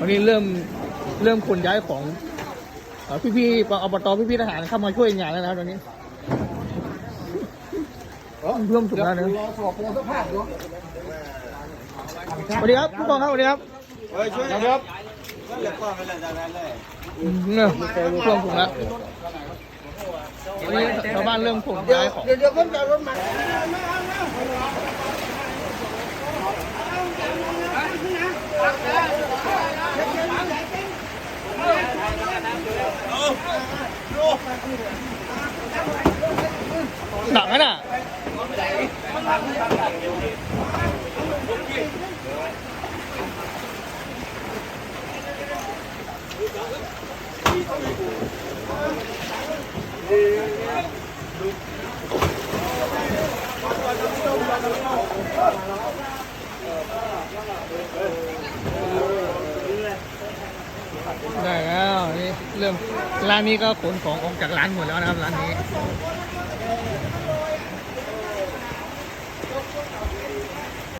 วันนี้เริ่มเริ่มขนย้ายของเอ่อพี่ๆอบตพี่ๆทหารเข้ามาช่วยงานแล้วนะครับตอนนี้เริ่มถูกแล้วนะรอสอบโปรสภาพอยู่สวัสดีครับผู้กองครับสวัสดีครับเฮ้ยช่วยครับก็เหลือก้อนไปเลยจากนั้นเลยอืมเนี่ยเริ่มถูกแล้ววันนี้ชาวบ้านเริ่มขนย้ายของเดี๋ยวเดี๋ยวคนจะรถมา หนักนะน่ะได้แล้ว นี่เริ่มร้านนี้ก็ขนของออกจากร้านหมดแล้วนะครับร้านนี้